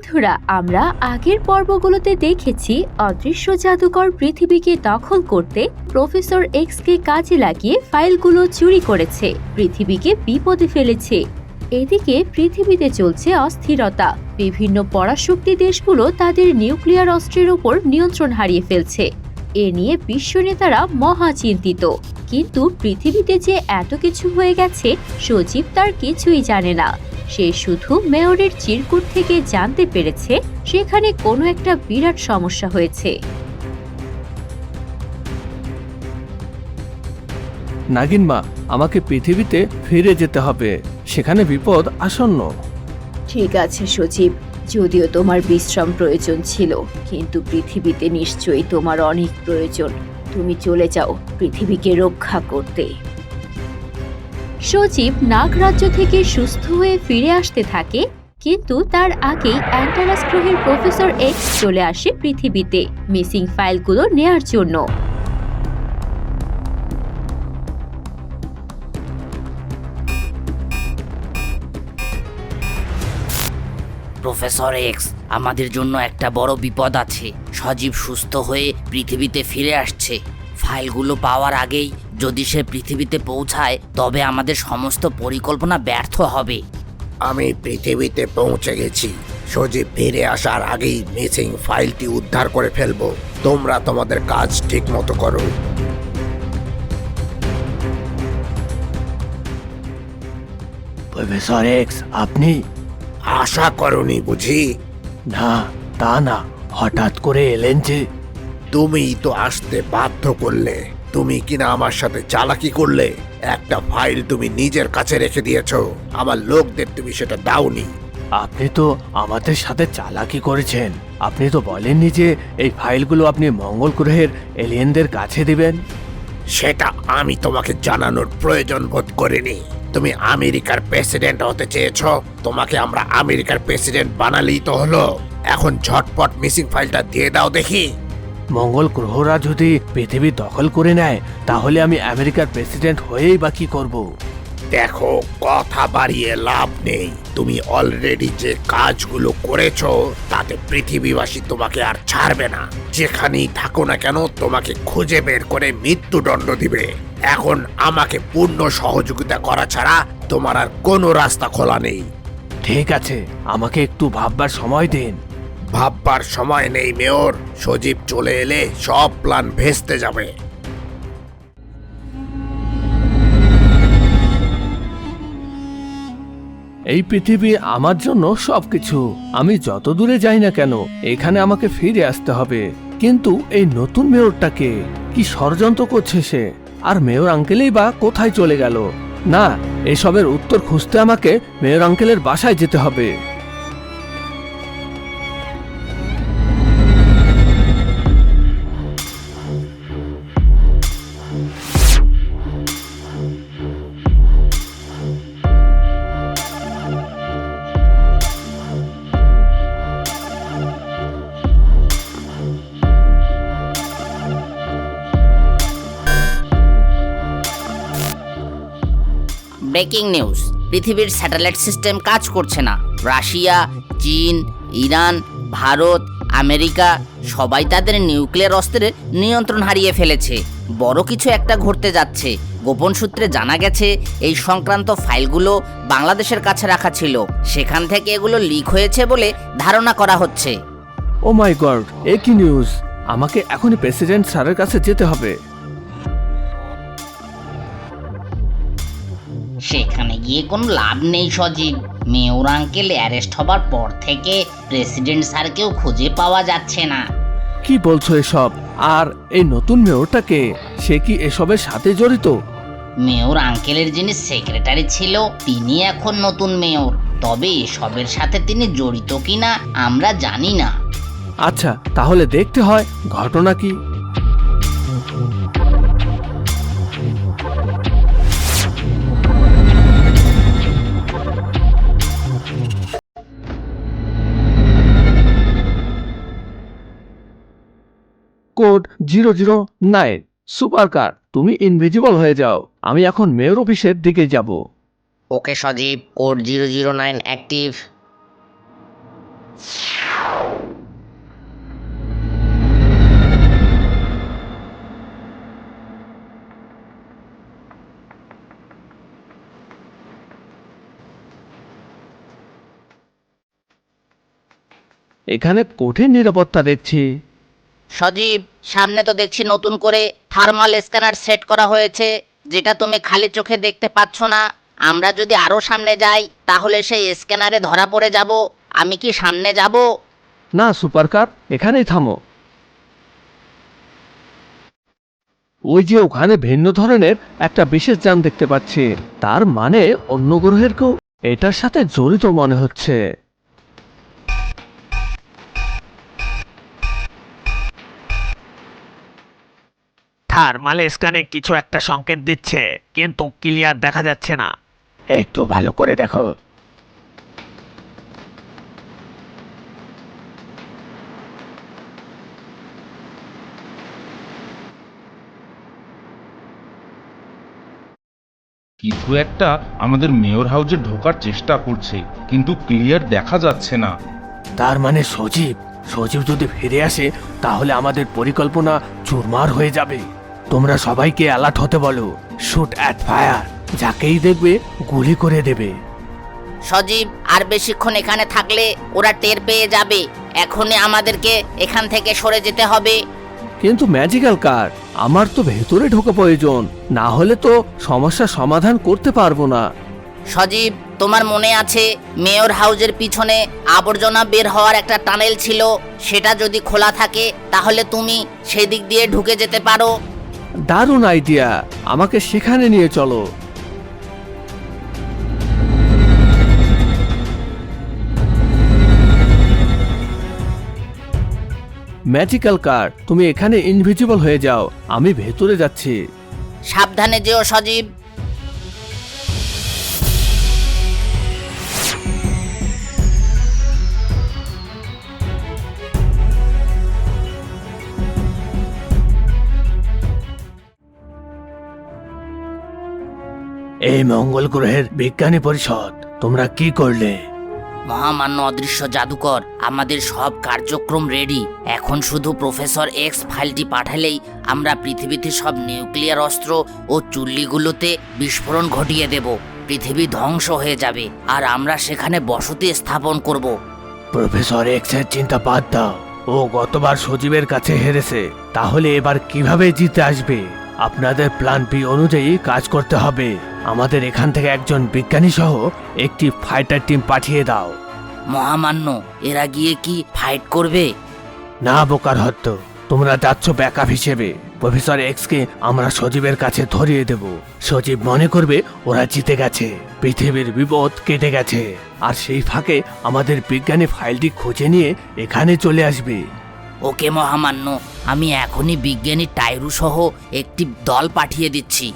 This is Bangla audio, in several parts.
বন্ধুরা, আমরা আগের পর্বগুলোতে দেখেছি অদৃশ্য জাদুকর পৃথিবীকে দখল করতে প্রফেসর এক্স কে কাজে লাগিয়ে ফাইলগুলো চুরি করেছে, পৃথিবীকে বিপদে ফেলেছে। এদিকে পৃথিবীতে চলছে অস্থিরতা, বিভিন্ন পরাশক্তি দেশগুলো তাদের নিউক্লিয়ার অস্ত্রের উপর নিয়ন্ত্রণ হারিয়ে ফেলছে। এ নিয়ে বিশ্ব নেতারা মহা চিন্তিত। কিন্তু পৃথিবীতে যে এত কিছু হয়ে গেছে, সজীব তার কিছুই জানে না। সে শুধু মেয়রের চিরকুট থেকে জানতে পেরেছে সেখানে কোনো একটা বিরাট সমস্যা হয়েছে। নাগিন মা আমাকে পৃথিবীতে ফিরে যেতে হবে। সেখানে বিপদ আসন্ন। ঠিক আছে সচিব যদিও তোমার বিশ্রাম প্রয়োজন ছিল কিন্তু পৃথিবীতে নিশ্চয়ই তোমার অনেক প্রয়োজন। তুমি চলে যাও পৃথিবীকে রক্ষা করতে। সজীব নাগরাজ্য থেকে সুস্থ হয়ে ফিরে আসতে থাকে, কিন্তু তার আগেই অ্যান্টারাস গ্রহের প্রফেসর এক্স চলে আসে পৃথিবীতে, মিসিং ফাইলগুলো নেয়ার জন্য। প্রফেসর এক্স আমাদের জন্য একটা বড় বিপদ আছে। সজীব সুস্থ হয়ে পৃথিবীতে ফিরে আসছে। ফাইলগুলো পাওয়ার আগেই যদি সে পৃথিবীতে পৌঁছায় তবে আমাদের সমস্ত পরিকল্পনা ব্যর্থ হবে। আমি পৃথিবীতে পৌঁছে গেছি। সজীব ফিরে আসার আগেই মিসিং ফাইলটি উদ্ধার করে ফেলব। তোমরা তোমাদের কাজ ঠিক মতো করো। প্রফেসর এক্স আপনি? আশা করনি বুঝি? না তা না। হঠাৎ করে এলেন যে। তুমিই তো আসতে বাধ্য করলে। তুমি কিনা আমার সাথে চালাকি করলে? একটা ফাইল তুমি নিজের কাছে রেখে দিয়েছ। আমার লোকদের তুমি সেটা দাওনি। আপনি তো আমাদের সাথে চালাকি করেছেন। আপনি তো বলেননি যে এই ফাইলগুলো আপনি মঙ্গল গ্রহের এলিয়েনদের কাছে দিবেন। সেটা আমি তোমাকে জানানোর প্রয়োজন বোধ করিনি। তুমি আমেরিকার প্রেসিডেন্ট হতে চেয়েছ। তোমাকে আমরা আমেরিকার প্রেসিডেন্ট বানালেই তো হলো। এখন ঝটপট মিসিং ফাইলটা দিয়ে দাও দেখি। মঙ্গল গ্রহরা যদি পৃথিবী দখল করে নেয় তাহলে আমি আমেরিকার প্রেসিডেন্ট হয়েই বা কি করব? দেখো কথা বাড়িয়ে লাভ নেই। তুমি অলরেডি যে কাজগুলো করেছ তাতে পৃথিবীবাসী তোমাকে আর ছাড়বে না। যেখানেই থাকো না কেন তোমাকে খুঁজে বের করে মৃত্যুদণ্ড দিবে। এখন আমাকে পূর্ণ সহযোগিতা করা ছাড়া তোমার আর কোনো রাস্তা খোলা নেই। ঠিক আছে আমাকে একটু ভাববার সময় দিন। ভাববার সময় নেই, মেয়র। সজীব চলে এলে সব প্ল্যান ভেস্তে যাবে। এই পৃথিবী আমার জন্য সবকিছু। আমি যত দূরে যাই না কেন, এখানে আমাকে ফিরে আসতে হবে। কিন্তু এই নতুন মেয়রটাকে কি ষড়যন্ত্র করছে সে? আর মেয়র আঙ্কেলেই বা কোথায় চলে গেল? না, এসবের উত্তর খুঁজতে আমাকে মেয়র আঙ্কেলের বাসায় যেতে হবে। Breaking news. পৃথিবীর স্যাটেলাইট সিস্টেম কাজ করছে না। রাশিয়া, চীন, ইরান, ভারত, আমেরিকা সবাই তাদের নিউক্লিয়ার অস্ত্রের নিয়ন্ত্রণ হারিয়ে ফেলেছে। বড় কিছু একটা ঘটতে যাচ্ছে। গোপন সূত্রে জানা গেছে, এই সংক্রান্ত ফাইলগুলো বাংলাদেশের কাছে রাখা ছিল। সেখান থেকে এগুলো লিক হয়েছে বলে ধারণা করা হচ্ছে। ও মাই গড এ কি নিউজ আমাকে এখনই প্রেসিডেন্ট স্যারের কাছে যেতে হবে। সেখানে গিয়ে কোনো লাভ নেই সজীব। মেয়র আঙ্কেল অ্যারেস্ট হবার পর থেকে প্রেসিডেন্ট স্যারকেও খুঁজে পাওয়া যাচ্ছে না। কি বলছো এসব? আর এই নতুন মেয়রটাকে সে কি এসবের সাথে জড়িত? মেয়র আঙ্কেলের যিনি সেক্রেটারি ছিল তিনি এখন নতুন মেয়র। তবে এসবের সাথে তিনি জড়িত কিনা আমরা জানি না। আচ্ছা তাহলে দেখতে হয় ঘটনা কি। Code zero zero nine super car তুমি ইনভিজিবল হয়ে যাও। আমি এখন মেয়র অফিসের দিকে যাব। Okay Sajib code zero zero nine active এখানে কঠিন নিরাপত্তা দেখছি। সজীব, সামনে তো দেখছি নতুন করে থার্মাল স্ক্যানার সেট করা হয়েছে, যেটা তুমি খালি চোখে দেখতে পাচ্ছ না। আমরা যদি আরও সামনে যাই, তাহলে সেই স্ক্যানারে ধরা পড়ে যাব। আমি কি সামনে যাব? না সুপারকার এখানেই থামো। ওই যে ওখানে ভিন্ন ধরনের একটা বিশেষ যান দেখতে পাচ্ছি। তার মানে অন্য গ্রহের কেউ এটার সাথে জড়িত মনে হচ্ছে। থার্মাল স্ক্যানে কিছু একটা সংকেত দিচ্ছে কিন্তু ক্লিয়ার দেখা যাচ্ছে না। একটু ভালো করে দেখো। কিছু একটা আমাদের মেয়র হাউসে ঢোকার চেষ্টা করছে কিন্তু ক্লিয়ার দেখা যাচ্ছে না। তার মানে সজীব সজীব যদি ফিরে আসে তাহলে আমাদের পরিকল্পনা চুরমার হয়ে যাবে। তোমরা সবাইকে অ্যালার্ট হতে বলো। শুট অ্যাট ফায়ার যাকেই দেখবে গুলি করে দেবে। সজীব আর বেশিক্ষণ এখানে থাকলে ওরা টের পেয়ে যাবে। এখনই আমাদেরকে এখান থেকে সরে যেতে হবে। কিন্তু ম্যাজিক্যাল কার? আমার তো ভেতরে ঢোকা প্রয়োজন। না হলে তো সমস্যার সমাধান করতে পারব না। সজীব তোমার মনে আছে মেয়র হাউজের পিছনে আবর্জনা বের হওয়ার একটা টানেল ছিল? সেটা যদি খোলা থাকে তাহলে তুমি সেদিক দিয়ে ঢুকে যেতে পারো। দারুণ আইডিয়া আমাকে সেখানে নিয়ে চলো। ম্যাজিক্যাল কার্ড তুমি এখানে ইনভিজিবল হয়ে যাও। আমি ভেতরে যাচ্ছি। সাবধানে যেও সজীব। এই মঙ্গল গ্রহের বিজ্ঞানী পরিষদ তোমরা কি করলে? মহামান্য অদৃশ্য জাদুকর আমাদের সব কার্যক্রম রেডি এখন শুধু প্রফেসর এক্স ফাইলটি পাঠালেই আমরা পৃথিবীতে সব নিউক্লিয়ার অস্ত্র ও চুল্লিগুলোতে বিস্ফোরণ ঘটিয়ে দেব। পৃথিবী ধ্বংস হয়ে যাবে আর আমরা সেখানে বসতি স্থাপন করব। প্রফেসর এক্সের চিন্তা বাদ দাও। ও গতবার সজীবের কাছে হেরেছে তাহলে এবার কীভাবে জিতে আসবে? আপনাদের প্ল্যান বি অনুযায়ী কাজ করতে হবে। আমাদের এখান থেকে একজন বিজ্ঞানী সহ একটি ফাইটার টিম পাঠিয়ে দাও। মহামান্য এরা গিয়ে কি ফাইট করবে? না বোকার হত্য তোমরা যাচ্ছ ব্যাকআপ হিসেবে। প্রফেসর এক্স কে আমরা সজীবের কাছে ধরিয়ে দেব। সজীব মনে করবে ওরা জিতে গেছে। পৃথিবীর বিপদ কেটে গেছে। আর সেই ফাঁকে আমাদের বিজ্ঞানী ফাইলটি খুঁজে নিয়ে এখানে চলে আসবে। ওকে মহামান্য, আমি এখনই বিজ্ঞানী টাইরু সহ একটি দল পাঠিয়ে দিচ্ছি।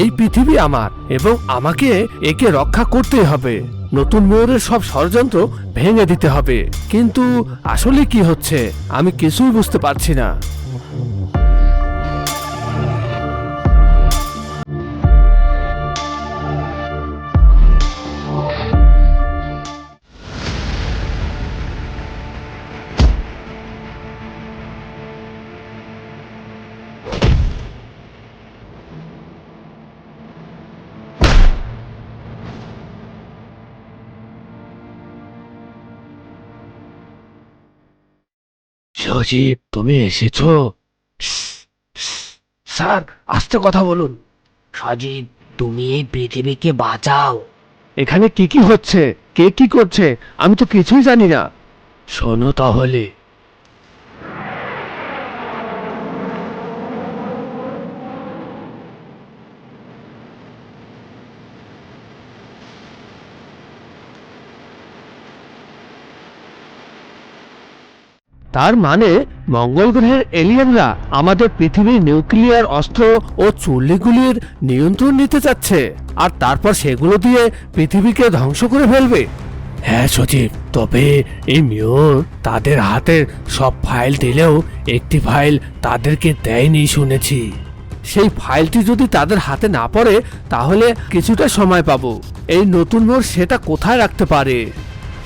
এই পৃথিবী আমার এবং আমাকে একে রক্ষা করতে হবে। নতুন মেয়রের সব ষড়যন্ত্র ভেঙে দিতে হবে। কিন্তু আসলে কি হচ্ছে, আমি কিছুই বুঝতে পারছি না। সজীব তুমি এসেছ? স্যার আস্তে কথা বলুন। সজীব তুমি এই পৃথিবীকে বাঁচাও। এখানে কি কি হচ্ছে? কে কি করছে? আমি তো কিছুই জানি না। শোনো তাহলে। তার মানে মঙ্গল গ্রহের এলিয়েনরা আমাদের পৃথিবীর নিউক্লিয়ার অস্ত্র ও চুল্লিগুলির নিয়ন্ত্রণ নিতে চাচ্ছে, আর তারপর সেগুলো দিয়ে পৃথিবীকে ধ্বংস করে ফেলবে। হ্যাঁ সচিব তবে এই মেয়র তাদের হাতে সব ফাইল দিলেও একটি ফাইল তাদেরকে দেয়নি শুনেছি। সেই ফাইলটি যদি তাদের হাতে না পড়ে, তাহলে কিছুটা সময় পাবো। এই নতুন মেয়র সেটা কোথায় রাখতে পারে?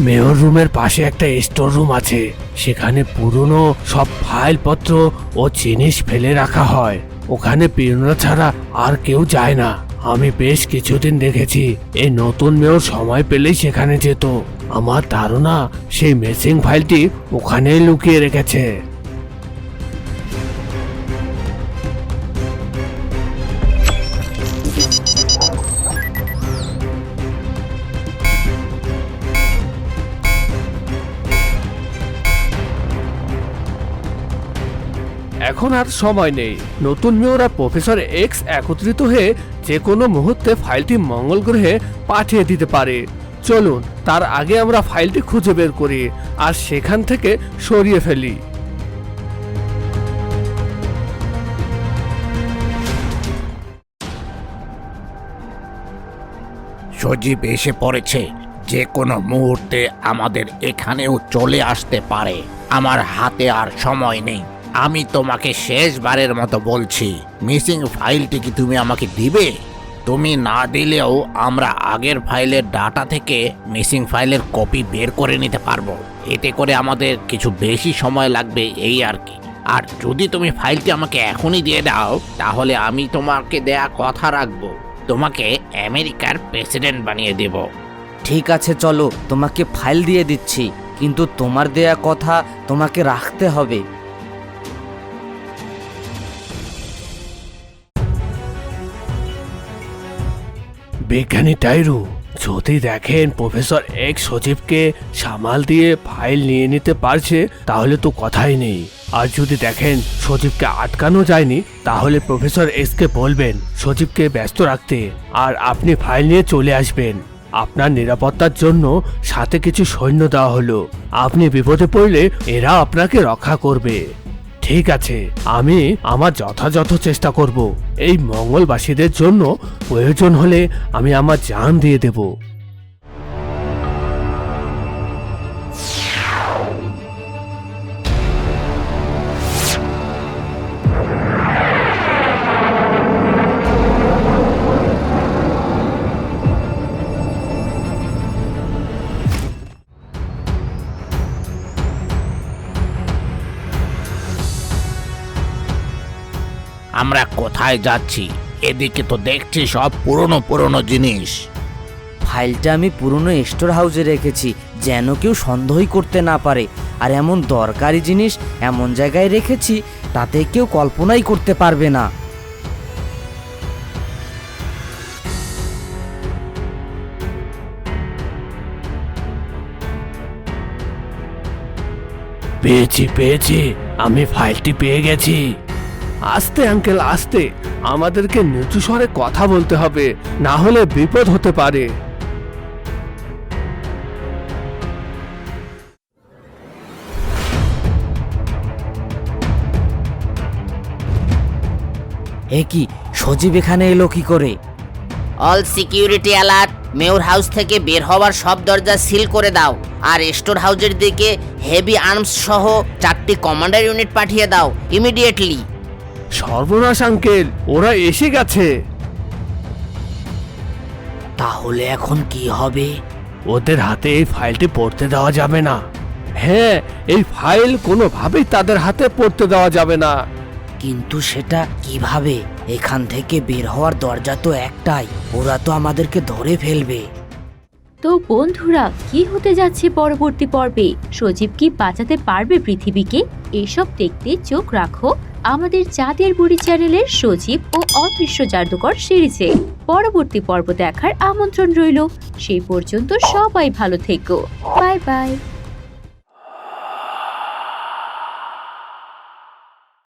মেয়র রুমের পাশে একটা স্টোর রুম আছে। সেখানে পুরনো সব ফাইলপত্র ও জিনিস ফেলে রাখা হয়। ওখানে প্রেরণা ছাড়া আর কেউ যায় না। আমি বেশ কিছুদিন দেখেছি, এই নতুন মেয়র সময় পেলেই সেখানে যেত। আমার ধারণা সেই মেসিং ফাইলটি ওখানেই লুকিয়ে রেখেছে। এখন আর সময় নেই। নতুন মেয়র প্রফেসর এক্স একত্রিত হয়ে যে কোনো মুহূর্তে ফাইলটি মঙ্গল গ্রহে পাঠিয়ে দিতে পারে। চলুন, তার আগে আমরা ফাইলটি খুঁজে বের করি আর সেখান থেকে সরিয়ে ফেলি। সজীব এসে পড়েছে। যে কোনো মুহূর্তে আমাদের এখানেও চলে আসতে পারে। আমার হাতে আর সময় নেই। আমি তোমাকে শেষবারের মতো বলছি মিসিং ফাইলটি কি তুমি আমাকে দিবে? তুমি না দিলেও আমরা আগের ফাইলের ডাটা থেকে মিসিং ফাইলের কপি বের করে নিতে পারব। এতে করে আমাদের কিছু বেশি সময় লাগবে এই আর কি। আর যদি তুমি ফাইলটি আমাকে এখনই দিয়ে দাও, তাহলে আমি তোমাকে দেয়া কথা রাখব। তোমাকে আমেরিকার প্রেসিডেন্ট বানিয়ে দেব। ঠিক আছে, চলো, তোমাকে ফাইল দিয়ে দিচ্ছি, কিন্তু তোমার দেয়া কথা তোমাকে রাখতে হবে। বিজ্ঞানী টাইরু, যদি দেখেন প্রফেসর এক সচিবকে সামাল দিয়ে ফাইল নিয়ে নিতে পারছে, তাহলে তো কথাই নেই। আর যদি দেখেন সচিবকে আটকানো যায়নি, তাহলে প্রফেসর এসকে বলবেন সচিবকে ব্যস্ত রাখতে, আর আপনি ফাইল নিয়ে চলে আসবেন। আপনার নিরাপত্তার জন্য সাথে কিছু সৈন্য দেওয়া হলো। আপনি বিপদে পড়লে এরা আপনাকে রক্ষা করবে। ঠিক আছে, আমি আমার যথাযথ চেষ্টা করব। এই মঙ্গলবাসীদের জন্য প্রয়োজন হলে আমি আমার জান দিয়ে দেব। আমরা কোথায় যাচ্ছি? এদিকে তো দেখছি সব পুরনো পুরনো জিনিস। ফাইলটা আমি পুরনো স্টোর হাউসে রেখেছি যেন কেউ সন্দেহই করতে না পারে। আর এমন দরকারি জিনিস এমন জায়গায় রেখেছি তাতে কেউ কল্পনাই করতে পারবে না। পেয়েছি পেয়েছি। আমি ফাইলটি পেয়ে গেছি। আস্তে আঙ্কেল আস্তে। আমাদেরকে নিচু স্বরে কথা বলতে হবে না হলে বিপদ হতে পারে। এ কি সজীব এখানে এলো কি করে? All security alert mayor house থেকে বের হওয়ার সব দরজা সিল করে দাও আর স্টোর হাউজের দিকে হেভি আর্মস সহ চারটি কমান্ডার ইউনিট পাঠিয়ে দাও ইমিডিয়েটলি সর্বনাশ আঙ্কেল। ওরা এসে গেছে। তাহলে এখন কি হবে? ওদের হাতে এই ফাইলটি পড়তে দেওয়া যাবে না। হ্যাঁ এই ফাইল কোনোভাবেই তাদের হাতে পড়তে দেওয়া যাবে না। কিন্তু সেটা কীভাবে? এখান থেকে বের হওয়ার দরজা তো একটাই। ওরা তো আমাদেরকে ধরে ফেলবে। তো বন্ধুরা কি হতে যাচ্ছে পরবর্তী পর্বে? সজীব কি বাঁচাতে পারবে পৃথিবীকে? এসব দেখতে চোখ রাখো। আমাদের চাঁদের বুড়ি চ্যানেলের সজীব ও অদৃশ্য জাদুকর সিরিজে পরবর্তী পর্ব দেখার আমন্ত্রণ রইল। সেই পর্যন্ত সবাই ভালো থেকো। Bye bye.